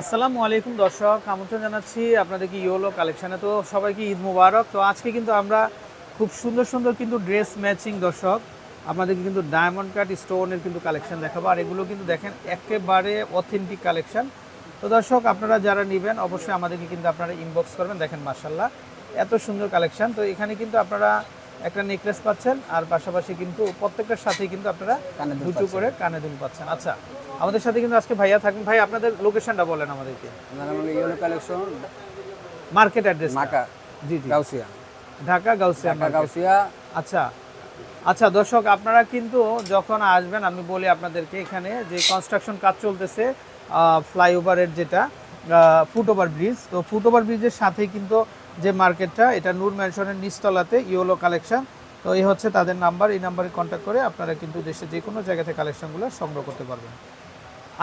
আসসালামু আলাইকুম দর্শক, আমন্ত্রণ জানাচ্ছি আপনাদেরকে ইয়োলো কালেকশানে তো সবাইকে ঈদ মুবারক। তো আজকে কিন্তু আমরা খুব সুন্দর সুন্দর কিন্তু ড্রেস ম্যাচিং দর্শক, আপনাদেরকে কিন্তু ডায়মন্ড কাট স্টোনের কিন্তু কালেকশন দেখাবো। আর এগুলো কিন্তু দেখেন একেবারে অথেন্টিক কালেকশন তো দর্শক, আপনারা যারা নেবেন, অবশ্যই আমাদেরকে কিন্তু আপনারা ইনবক্স করবেন। দেখেন মার্শাল্লাহ এত সুন্দর কালেকশন তো এখানে কিন্তু আপনারা একটা নেকলেস পাচ্ছেন আর পাশাপাশি কিন্তু প্রত্যেকটার সাথেই কিন্তু আপনারা দুটো করে কানে দুল পাচ্ছেন। আচ্ছা আমাদের সাথে কিন্তু আজকে ভাইয়া থাকবেন। ভাই আপনাদের লোকেশনটা বলেন আমাদেরকে। Yellow collection market address Dhaka জি জি। গাউসিয়া। ঢাকা গাউসিয়া। গাউসিয়া। আচ্ছা আচ্ছা দর্শক আপনারা কিন্তু যখন আসবেন আমি বলি আপনাদেরকে এখানে যে কনস্ট্রাকশন কাজ চলতেছে ফ্লাইওভারের যেটা ফুটওভার ব্রিজ তো ফুটওভার ব্রিজের সাথেই কিন্তু যে মার্কেটটা এটা নূর ম্যানশনের নিচতলাতে ইয়োলো কালেকশন। তো এই হচ্ছে তাদের নাম্বার এই নাম্বারে কন্ট্যাক্ট করে আপনারা কিন্তু দেশে যে কোনো জায়গা থেকে কালেকশনগুলো সংগ্রহ করতে পারবেন।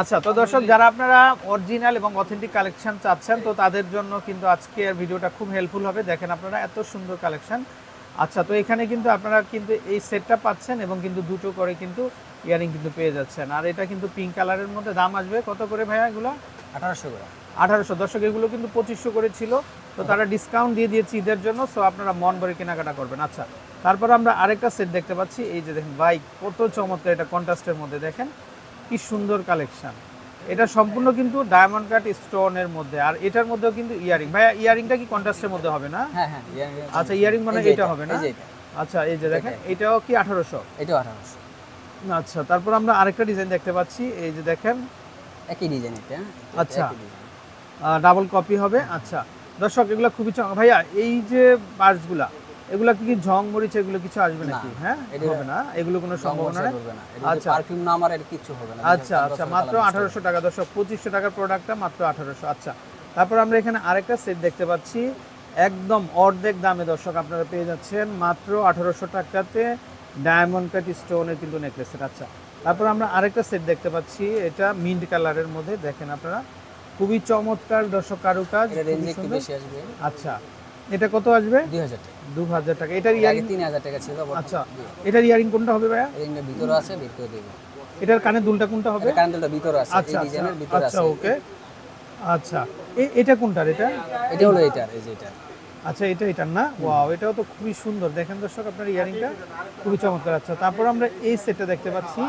আচ্ছা তো দর্শক যারা আপনারা অরিজিনাল এবং অথেন্টিক কালেকশন চাচ্ছেন তো তাদের জন্য কিন্তু আজকের ভিডিওটা খুব হেল্পফুল হবে। দেখেন আপনারা এত সুন্দর কালেকশন আচ্ছা তো এখানে কিন্তু আপনারা কিন্তু এই সেটটা পাচ্ছেন এবং কিন্তু দুটো করে কিন্তু ইয়ারিং কিন্তু পেয়ে যাচ্ছেন। আর এটা কিন্তু পিঙ্ক কালারের মধ্যে দাম আসবে কত করে ভাইয়া এগুলো? আঠারোশো করে। আঠারোশো। দর্শক এগুলো কিন্তু পঁচিশশো করে ছিল। তো তারা ডিসকাউন্ট দিয়ে দিয়েছে ঈদের জন্য সো আপনারা মন ভরে কেনাকাটা করবেন। আচ্ছা তারপর আমরা আরেকটা সেট দেখতে পাচ্ছি এই যে দেখেন বাইক কত চমৎকার এটা কন্ট্রাস্টের মধ্যে দেখেন কি সুন্দর কালেকশন এটা সম্পূর্ণ কিন্তু ডায়মন্ড কাট স্টোনের মধ্যে আর এটার মধ্যেও কিন্তু ইয়ারিং ভাইয়া ইয়ারিংটা কি কন্ট্রাস্টের মধ্যে হবে না? হ্যাঁ হ্যাঁ আচ্ছা ইয়ারিং মানে এটা হবে না? এটা। আচ্ছা এই যে দেখেন এটাও কি আঠারোশো? এটাও আঠারোশো। আচ্ছা তারপর আমরা আরেকটা ডিজাইন দেখতে পাচ্ছি এই যে দেখেন। একই ডিজাইন এটা হ্যাঁ? আচ্ছা। ডাবল কপি হবে আচ্ছা। দর্শক এগুলো খুবই। ভাইয়া এই যে পার্টসগুলা এগুলা কি কি ঝং মরিচ এগুলো কিছু আসবে নাকি? হ্যাঁ? হবে না? এগুলো কোনো সম্ভাবনা নেই? আচ্ছা। পারফিউম না আমার এর কিচ্ছু হবে না। আচ্ছা আচ্ছা মাত্র আঠারোশো টাকা দর্শক পঁচিশশো টাকার প্রোডাক্টটা মাত্র আঠারোশো। আচ্ছা তারপর আমরা এখানে আরেকটা সেট দেখতে পাচ্ছি। একদম অর্ধেক দামে দর্শক আপনারা পেয়ে যাচ্ছেন মাত্র আঠারোশো টাকাতে ডায়মন্ড কাট স্টোনের কিন্তু নেকলেস আচ্ছা তারপর আমরা আরেকটা সেট দেখতে পাচ্ছি এটা মিন্ট কালারের মধ্যে দেখেন আপনারা। খুবই চমৎকার দর্শক কারুকাজ আচ্ছা এটা কত আসবে? দুই হাজার টাকা। দু হাজার টাকা। এটার ইয়ারিং তিন হাজার টাকা ছিল আচ্ছা এটার ইয়ারিং কোনটা হবে ভাইয়া? রিংটা ভিতরে আছে ভিতরে দেবো। এটার কানে দুলটা কোনটা হবে? ভিতরে আছে আচ্ছা আচ্ছা ডিজাইনের ভিতরে আচ্ছা ওকে। আচ্ছা এটা কোনটার এটা? এটা হলো এটার এই যে এটা আচ্ছা এটা এটার না? ওয়াও এটাও তো খুবই সুন্দর। দেখেন দর্শক আপনার ইয়ারিংটা খুবই চমৎকার। আচ্ছা তারপর আমরা এই সেটটা দেখতে পাচ্ছি।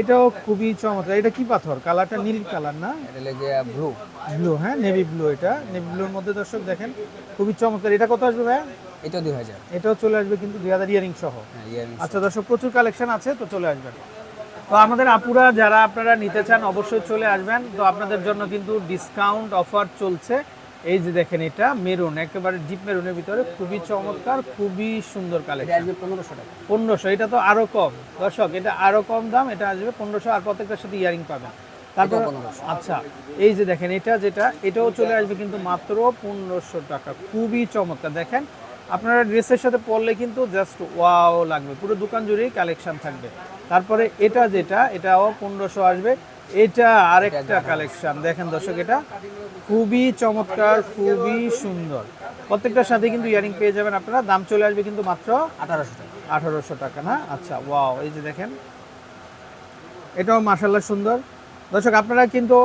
এটাও খুবই চমৎকার। এটা কি পাথর? কালারটা নীল কালার না? এটা লেগে ব্লু ব্লু হ্যাঁ নেভি ব্লু এটা। নেভি ব্লুর মধ্যে দর্শক দেখেন খুবই চমৎকার। এটা কত আসবে ভাইয়া? এটা দুই হাজার এটাও চলে আসবে কিন্তু দুই হাজার ইয়ারিং সহ। হ্যাঁ ইয়ারিং আচ্ছা দর্শক প্রচুর কালেকশন আছে তো চলে আসবেন। তো আমাদের আপুরা যারা আপনারা নিতে চান অবশ্যই চলে আসবেন। তো আপনাদের জন্য কিন্তু ডিসকাউন্ট অফার চলছে। এই যে দেখেন এটা মেরুন একেবারে ডিপ মেরুনের ভিতরে খুবই চমৎকার খুবই সুন্দর কালেকশন পনেরোশো টাকা। পনেরোশো এটা তো আরও কম। দর্শক এটা আরও কম দাম এটা আসবে পনেরোশো আর প্রত্যেকটার সাথে ইয়ারিং পাবেন। তারপর এটাও 1500 আচ্ছা এই যে দেখেন এটা যেটা এটাও চলে আসবে কিন্তু মাত্র পনেরোশো টাকা। খুবই চমৎকার। দেখেন আপনারা ড্রেসের সাথে পরলে কিন্তু জাস্ট ওয়াও লাগবে। পুরো দোকান জুড়েই কালেকশন থাকবে। তারপরে এটা যেটা এটাও পনেরোশো আসবে। এটা আরেকটা কালেকশন দেখেন দর্শক এটা খুবই চমৎকার খুবই সুন্দর। প্রত্যেকটার সাথে কিন্তু ইয়ারিং পেয়ে যাবেন আপনারা। দাম চলে আসবে কিন্তু মাত্র আঠারোশো টাকা। আঠারোশো টাকা না? আচ্ছা ওয়াও এই যে দেখেন এটাও মাসাল্লাহ সুন্দর। দর্শক আপনারা কিন্তু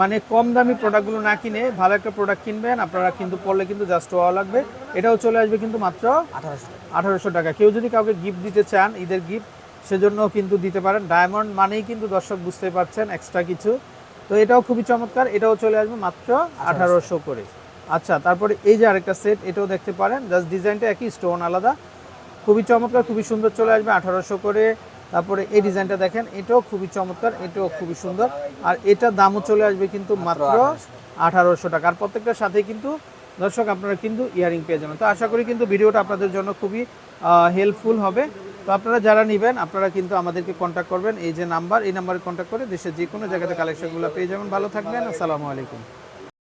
মানে কম দামি প্রোডাক্টগুলো না কিনে ভালো একটা প্রোডাক্ট কিনবেন। আপনারা কিন্তু পড়লে কিন্তু জাস্ট ওয়াও লাগবে। এটাও চলে আসবে কিন্তু মাত্র আঠারোশো টাকা। আঠারোশো টাকা। কেউ যদি কাউকে গিফট দিতে চান ঈদের গিফট সেজন্য কিন্তু দিতে পারেন। ডায়মন্ড মানেই কিন্তু দর্শক বুঝতে পারছেন এক্সট্রা কিছু। তো এটাও খুবই চমৎকার এটাও চলে আসবে মাত্র আঠারোশো করে। আচ্ছা তারপরে এই যে আরেকটা সেট এটাও দেখতে পারেন। জাস্ট ডিজাইনটা একই স্টোন আলাদা। খুবই চমৎকার খুবই সুন্দর চলে আসবে আঠারোশো করে। তারপরে এই ডিজাইনটা দেখেন এটাও খুবই চমৎকার এটাও খুবই সুন্দর। আর এটার দামও চলে আসবে কিন্তু মাত্র আঠারোশো। টাকা। আর প্রত্যেকটার সাথে কিন্তু দর্শক আপনারা কিন্তু ইয়ারিং পেয়ে যাবেন। তো আশা করি কিন্তু ভিডিওটা আপনাদের জন্য খুবই হেল্পফুল হবে। তো আপনারা যারা নেবেন, আপনারা কিন্তু আমাদেরকে কন্ট্যাক্ট করবেন। এই যে নাম্বার এই নাম্বারে কন্ট্যাক্ট করে দেশের যে কোনো জায়গাতে কালেকশনগুলো পেয়ে যাবেন। ভালো থাকবেন, আসসালামু আলাইকুম।